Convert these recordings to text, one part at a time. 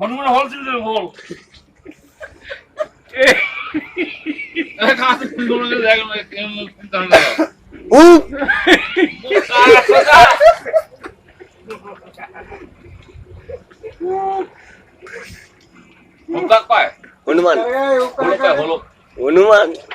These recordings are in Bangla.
হনুমান। হল ছিল হল হনুমান। হনুমান।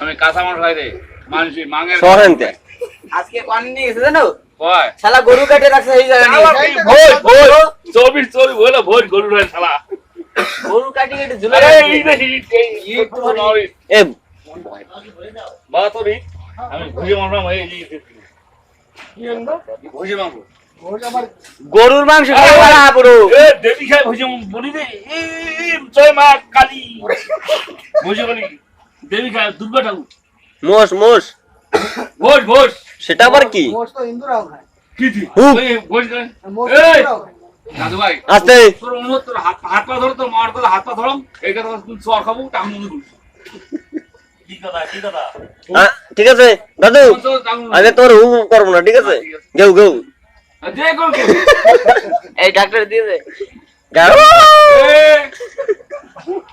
আমি কাঁচা খাই রে। মানুষ মাঙের সহেনতে আজকে পানি নিয়ে গেছে জানো? কয়? শালা গরু কেটে রাখছে এই জায়গা নিয়ে। ভোজ ভোজ। চব্বিশ চব্বিশ হলো ভোজ গরুর হয় শালা। গরু কাটি কেটে ঝুলে। এই দেখি এই তো নয় এ বাবা তোর এই, আমি ভুজে মারলাম এই ভুজে মারবো। গরুর মাংস খাওয়া না পুরো এ দেবী খাই ভুজে বলি রে এই এই, জয় মা কালী। ভুজে বলি দেবী খায় দুর্গা ঠাকুর। মোষ মোষ। ভোজ ভোজ সেটা আবার কি? মোষ তো হিন্দুরাও খায়। কি দি? ওই ভোজ করে এই। দাদু ভাই আস্তে। তোর অনুরোধ তোর হাত হাত পা ধরো তোর মার তোর হাত পা ধরম তুই খাব টাঙ্গু ঠিক আছে। দাদু আগে তোর হু করব না ঠিক আছে? গেউ গেউ যে কোন এই ডাক্তার দিয়ে দে।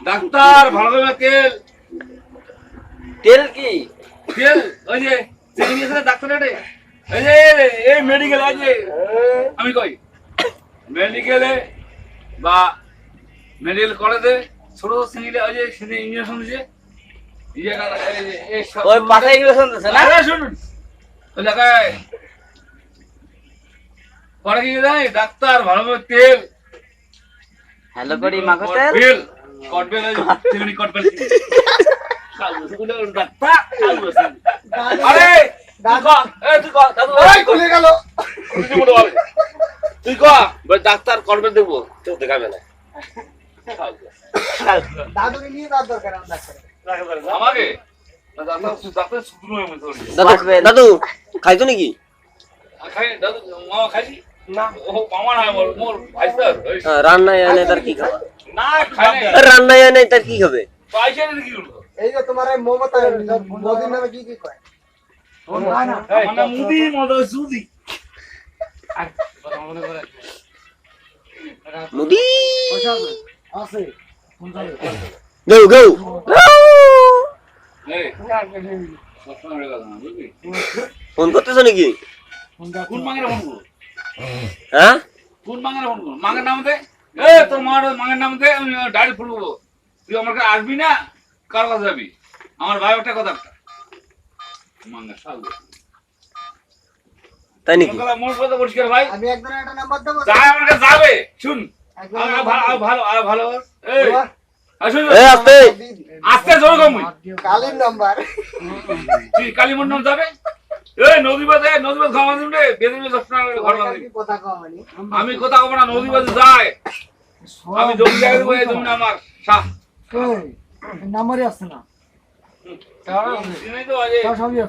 ডাক্তার ভালোভাবে তেল। তেল কি? তেল ওই যে চিনি ডাক্তার রে এই যে এই মেডিকেল আছে আমি কই? মেডিকেলে বা মেডিকেল কলেজে ছোট সিঙ্গিলে ওই যে সেদিন ইঞ্জেকশন দিছে ইয়ে এই ওই পাঠাই গেলে শুনতেছে না? শুনুন। ওই জায়গায় পরে কি জানি ডাক্তার ভালোভাবে তেল হ্যালো করি মাখো তেল তেল কটবেল ওই কটবেল আরে তুই ক ডাক্তার করবে দেখব কেউ দেখাবে না। দাদুকে নিয়ে যাওয়ার দরকার আমাকে? দাদু দাদু খাইছো নাকি? খাই দাদু মামা খাইছি। না ও মামা না মোর মোর ভাই স্যার ওই আ, রান্নায় এনে তার কি খাবা? না খাই নাই। আর রান্নায় এনে তার কি খাবে? পয়সা নিয়ে কি করব? এই যে তোমার মমতা মোদির নামে কি কি কয়? মুদি মদা সুদি মুদি! আছে গেউ গেউ এই সবসময় গেল না বুঝলি ফোন করতেছ নাকি? কোন মাঙের ফোন করব হ্যাঁ? কোন মাঙের ফোন করব মাঙের নাম দে। এ তোর মার মাঙের নাম দে আমি ডাইরেক্ট ফোন করব তুই আমার কাছে আসবি না কার কাছে যাবি? আমার ভাই ওটা কথা একটা মাঙের সাল তাই নাকি? মোর কথা পরিষ্কার ভাই। আমি একজনের একটা নাম্বার দেবো। আমার কাছে যাবে। শুন। ভালো ভালো আর ভালো। এই দেবো। আর শুন এ আস্তে। আস্তে জোর কম। কালীর নাম্বার তুই কালী মন্ডল যাবে? এই নদী নদী খাওয়া দিন রে বেদিন ঘর আমি কথা বলব না নদী বাদে যায়। আমি জমি জায়গা দেবো এই জমি আমার শাহ। নাম্বারই আসছে না। চিনি তো আজে সবই